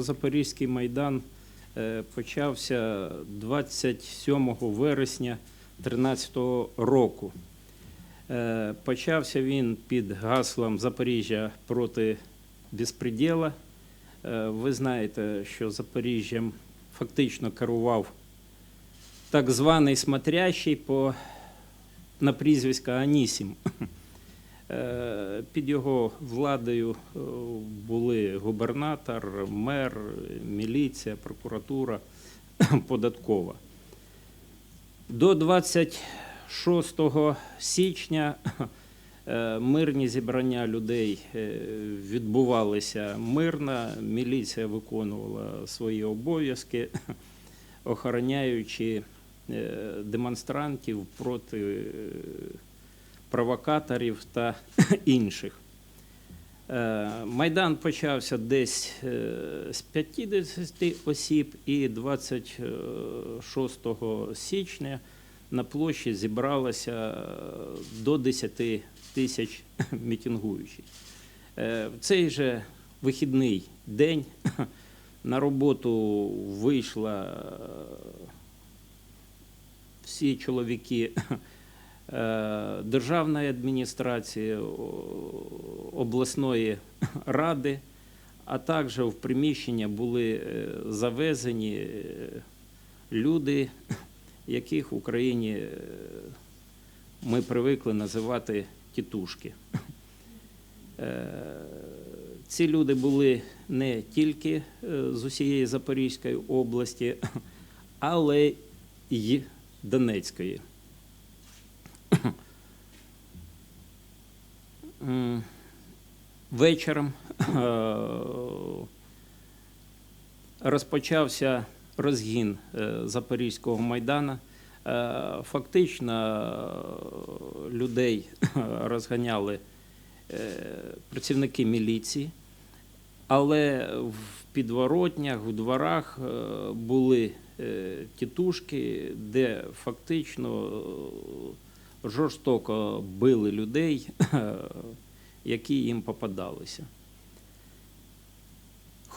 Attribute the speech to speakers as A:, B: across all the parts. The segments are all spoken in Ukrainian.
A: Запорізький майдан е, почався 27 вересня 2013 року. Е, Почався він під гаслом Запоріжжя проти безпреділа. Е, Ви знаєте, що Запоріжжям фактично керував так званий смотрящий по, на прізвисько Анісім. Е, Під його владою е, були губернатор, мер, міліція, прокуратура, податкова. До 26 січня е, мирні зібрання людей відбувалися мирно, міліція виконувала свої обов'язки, охороняючи демонстрантів проти провокаторів та інших. Е, Майдан почався десь е, з 50 осіб, і 26 січня на площі зібралося е, до 10 тисяч мітингуючих. В цей же вихідний день на роботу вийшла всі чоловіки державної адміністрації, обласної ради, а також в приміщення були е, завезені е, люди, яких в Україні е, ми привикли називати тітушки. Е, Ці люди були не тільки е, з усієї Запорізької області, але й Донецької. Вечором е, розпочався розгін е, Запорізького майдана. Е, Фактично людей розганяли працівники міліції, але в підворотнях, в дворах були тітушки, де фактично жорстоко били людей, які їм попадалися.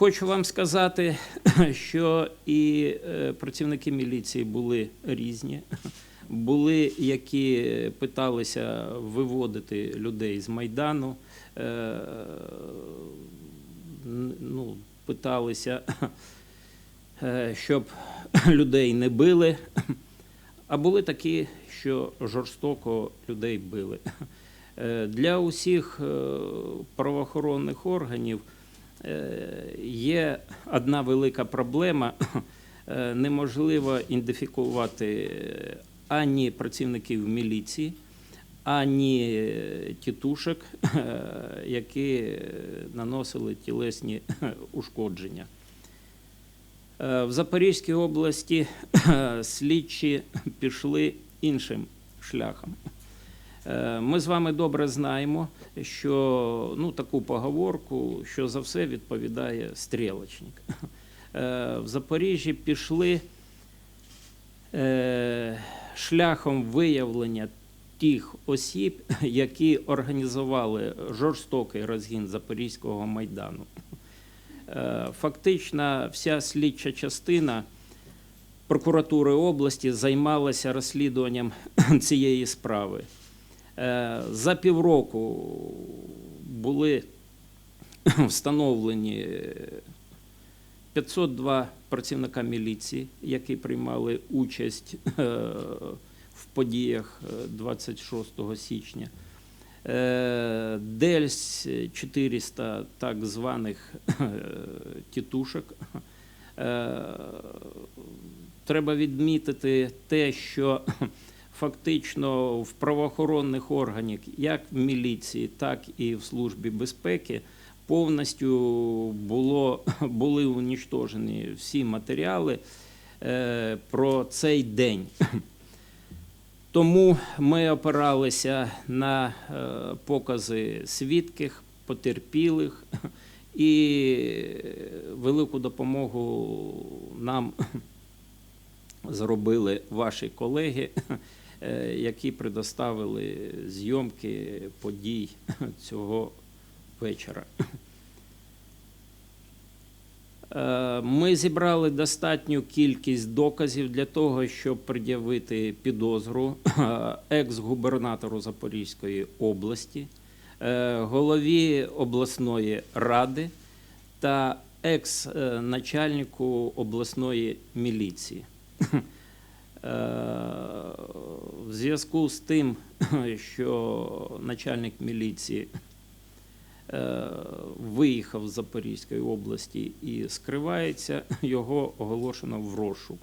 A: Хочу вам сказати, що і е, працівники міліції були різні. Були, які питалися виводити людей з Майдану, е, ну, питалися, е, щоб людей не били, а були такі, що жорстоко людей били. Е, Для усіх е, правоохоронних органів е, є одна велика проблема. Неможливо ідентифікувати ані працівників міліції, ані тітушок, які наносили тілесні ушкодження. Е, В Запорізькій області слідчі пішли іншим шляхом. Е, Ми з вами добре знаємо, що ну, таку поговорку, що за все відповідає стрілочник. Е, В Запоріжжі пішли шляхом виявлення тих осіб, які організували жорстокий розгін Запорізького майдану. Е, Фактично, вся слідча частина прокуратури області займалася розслідуванням цієї справи. Е, За півроку були встановлені 502 працівника міліції, які приймали участь е, в подіях е, 26 січня. Е, Десь 400 так званих е, тітушок. Е, Треба відмітити те, що фактично в правоохоронних органах, як в міліції, так і в службі безпеки, повністю було, були унічтожені всі матеріали про цей день. Тому ми опиралися на е, покази свідків, потерпілих, і велику допомогу нам зробили ваші колеги, е, які предоставили зйомки подій цього вечора. Е, Ми зібрали достатню кількість доказів для того, щоб пред'явити підозру е, екс-губернатору Запорізької області, е, голові обласної ради та екс-начальнику обласної міліції. В зв'язку з тим, що начальник міліції виїхав з Запорізької області і скривається, його оголошено в розшук.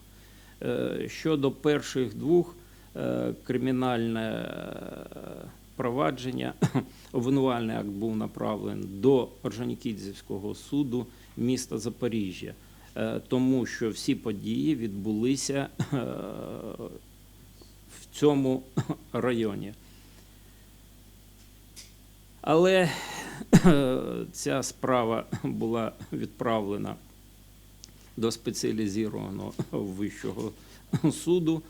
A: Е, Щодо перших двох е, кримінальне е, провадження, обвинувальний акт був направлений до Орджонікідзевського суду міста Запоріжжя, е, тому що всі події відбулися е, в цьому районі. Але ця справа була відправлена до спеціалізованого вищого суду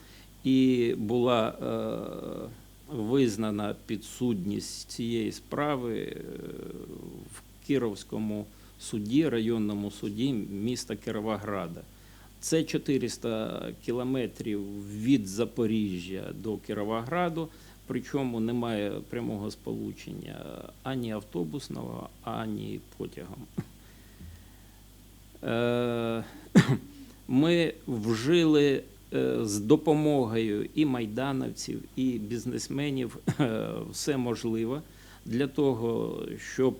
A: і була е, визнана підсудність цієї справи е, в Кіровському суді, районному суді міста Кіровограда. Це 400 кілометрів від Запоріжжя до Кіровограду, причому немає прямого сполучення ані автобусного, ані потягом. Е, Ми вжили е, з допомогою і майдановців, і бізнесменів е, все можливе для того, щоб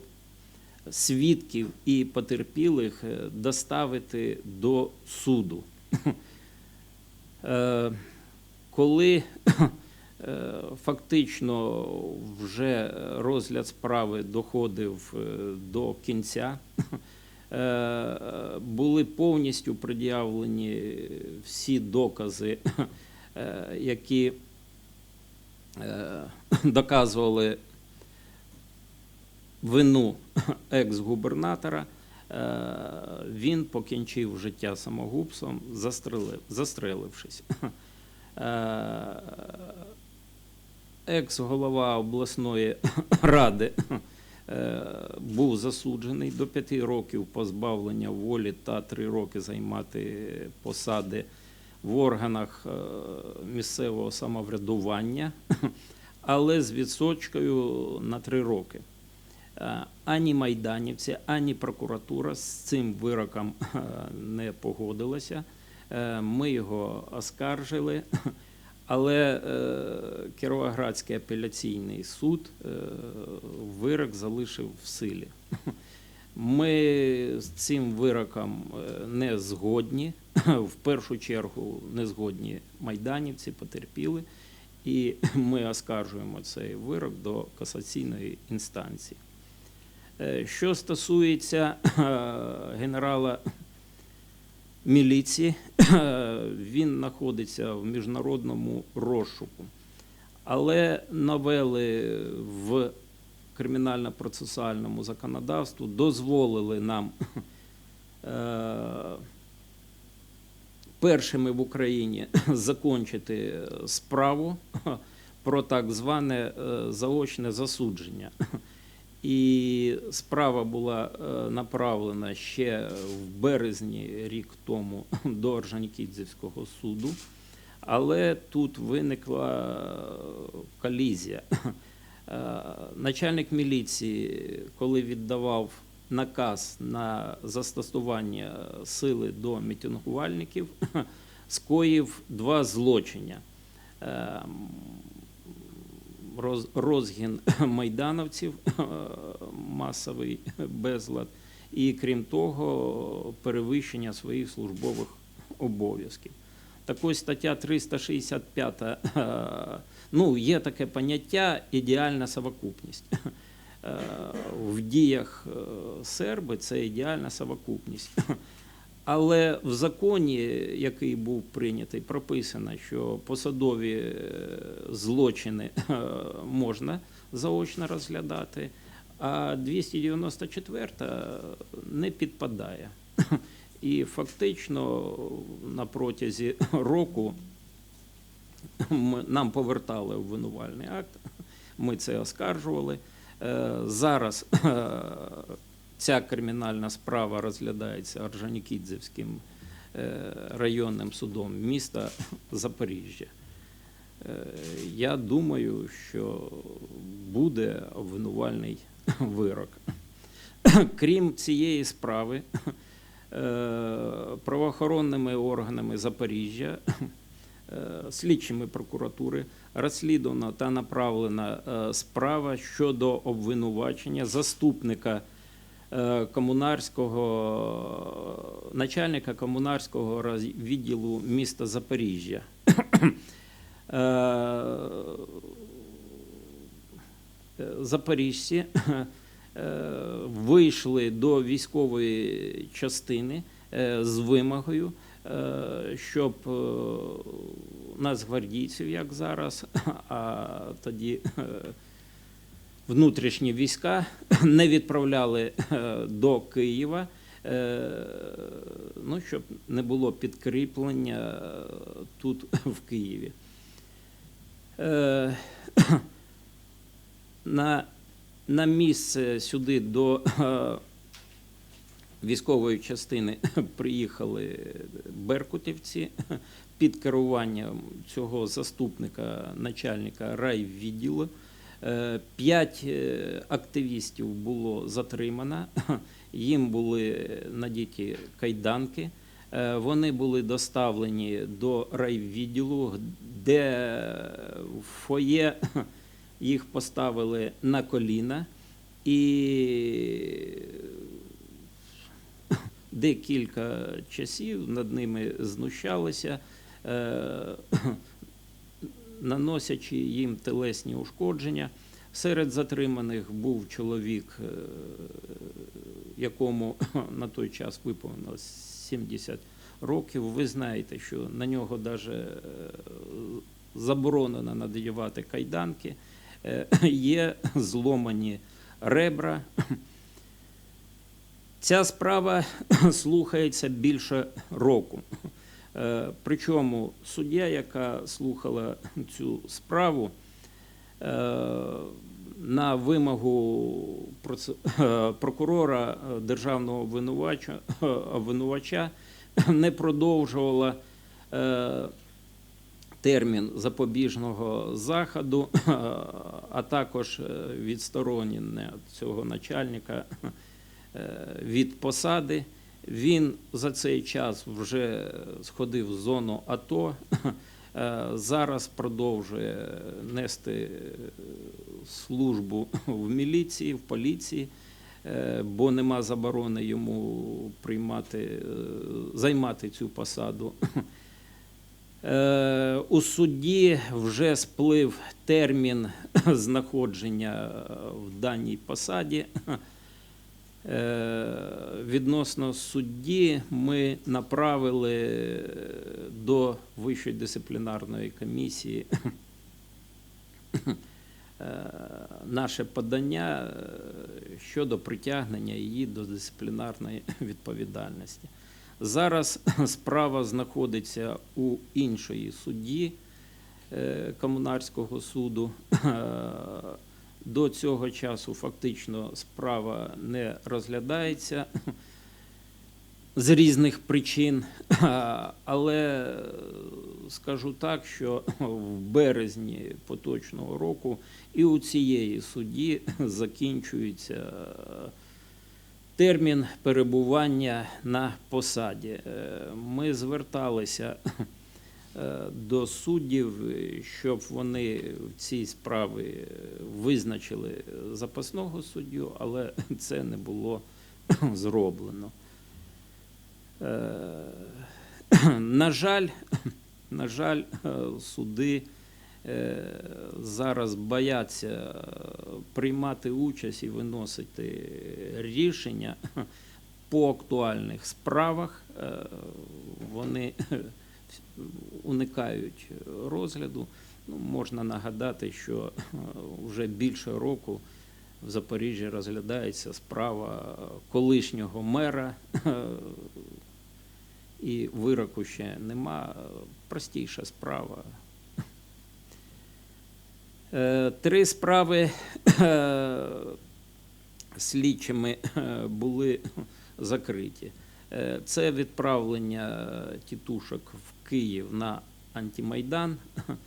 A: свідків і потерпілих доставити до суду. Коли фактично вже розгляд справи доходив е, до кінця, е, були повністю пред'явлені всі докази, е, які е, доказували вину екс-губернатора, е, він покінчив життя самогубством, застрелив, застрелившись. Екс-голова обласної ради е, був засуджений до п'яти років позбавлення волі та три роки займати посади в органах е, місцевого самоврядування, але з відсочкою на три роки. Е, Ані майданівці, ані прокуратура з цим вироком не погодилася. Ми його оскаржили, але е, Кіровоградський апеляційний суд е, вирок залишив в силі. Ми з цим вироком е, не згодні. В першу чергу не згодні майданівці, потерпіли, і ми оскаржуємо цей вирок до касаційної інстанції. Що стосується генерала міліції, він знаходиться в міжнародному розшуку. Але новели в кримінально-процесуальному законодавству дозволили нам е, першими в Україні закончити справу про так зване е, заочне засудження. І справа була е, направлена ще в березні рік тому до Орджонікідзевського суду, але тут виникла е, колізія. Е, Начальник міліції, коли віддавав наказ на застосування сили до мітингувальників, скоїв два злочини. Роз- розгін майдановців, е, масовий безлад, і крім того, перевищення своїх службових обов'язків. Так ось стаття 365, е, ну, є таке поняття ідеальна совокупність. Е, В діях серби це ідеальна совокупність. Але в законі, який був прийнятий, прописано, що посадові е, злочини е, можна заочно розглядати, а 294 не підпадає. І фактично на протязі року нам повертали обвинувальний акт, ми це оскаржували. Е, Зараз ця кримінальна справа розглядається Орджонікідзевським е, районним судом міста Запоріжжя. Е, Я думаю, що буде обвинувальний вирок. Крім цієї справи, е, правоохоронними органами Запоріжжя, слідчими прокуратури розслідувана та направлена справа щодо обвинувачення заступника комунарського начальника комунарського відділу міста Запоріжжя. Е, е, Запоріжці е, вийшли до військової частини е, з вимогою, е, щоб е, нацгвардійців, як зараз, а тоді е, внутрішні війська не відправляли е, до Києва, е, ну, щоб не було підкріплення е, тут в Києві. На, на місце сюди до військової частини приїхали беркутівці під керуванням цього заступника начальника райвідділу. Е, П'ять е, активістів було затримано, їм були надіті кайданки. Е, Вони були доставлені до райвідділу, де в фоє їх поставили на коліна. І декілька часів над ними знущалися, наносячи їм телесні ушкодження. Серед затриманих був чоловік, е, якому на той час виповнилось 70 років. Ви знаєте, що на нього навіть заборонено надівати кайданки, Е, є зломані ребра. Ця справа слухається більше року. Е, Причому суддя, яка слухала цю справу, е, на вимогу е, прокурора державного обвинувача, не продовжувала термін запобіжного заходу, а також відсторонення цього начальника від посади. Він за цей час вже сходив в зону АТО, е, зараз продовжує нести е, службу в міліції, в поліції, е, бо нема заборони йому приймати, займати цю посаду. У судді вже сплив термін знаходження в даній посаді. Е, Відносно судді ми направили до Вищої дисциплінарної комісії е, наше подання е, щодо притягнення її до дисциплінарної відповідальності. Зараз справа знаходиться у іншої судді е, комунарського суду. До цього часу фактично справа не розглядається з різних причин, але скажу так, що в березні поточного року і у цієї судді закінчується термін перебування на посаді. Е, Ми зверталися е, до суддів, е, щоб вони в цій справі визначили запасного суддю, але це не було зроблено. Е, На жаль, на жаль, е, суди е, зараз бояться е, приймати участь і виносити рішення по актуальних справах. Е, Вони уникають розгляду. Ну, можна нагадати, що е, вже більше року в Запоріжжі розглядається справа колишнього мера, і вироку ще нема. Простіша справа. Е, Три справи е, слідчими були закриті. Це відправлення тітушок в Київ на антимайдан.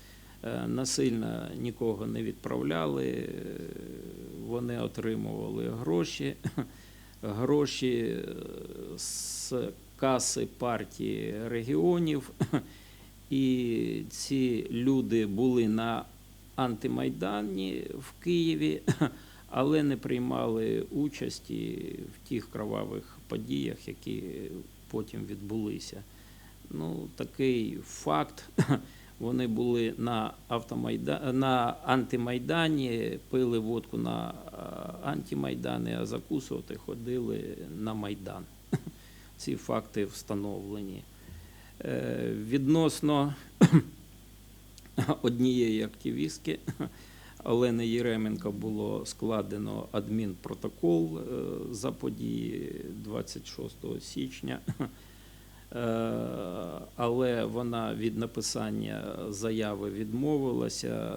A: Е, Насильно нікого не відправляли, е, вони отримували гроші, гроші е, з каси партії регіонів. І ці люди були на антимайдані в Києві, але не приймали участі в тих кровавих подіях, які потім відбулися. Ну, такий факт. Вони були на автомайда... на антимайдані, пили водку на антимайдані, а закусувати ходили на майдан. Ці факти встановлені. Е, Відносно однієї активістки Олени Єременко було складено адмінпротокол е, за події 26 січня. Е, Але вона від написання заяви відмовилася, е,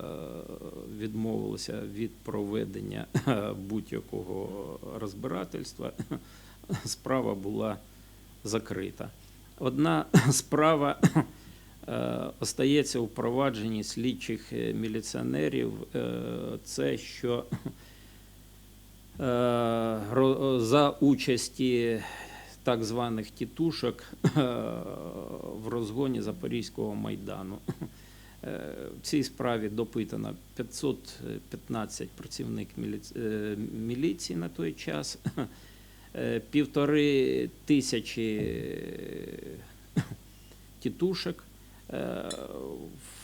A: відмовилася від проведення будь-якого розбирательства. Справа була закрита. Одна справа е, остається у провадженні слідчих е, міліціонерів. Е, Це що е, за участі так званих тітушок е, в розгоні Запорізького майдану. Е, В цій справі допитано 515 працівник е, міліції на той час, півтори тисячі тітушок.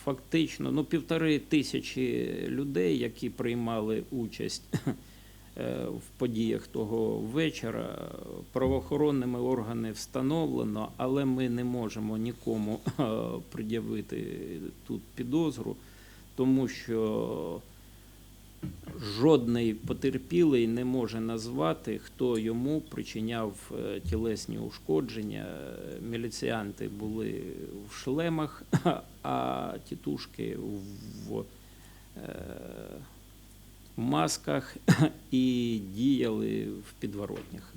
A: Фактично, ну, півтори тисячі людей, які приймали участь в подіях того вечора, правоохоронними органами встановлено, але ми не можемо нікому е, пред'явити тут підозру, тому що жодний потерпілий не може назвати, хто йому причиняв е, тілесні ушкодження. Міліціянти були в шлемах, а тітушки в масках і діяли в підворотнях.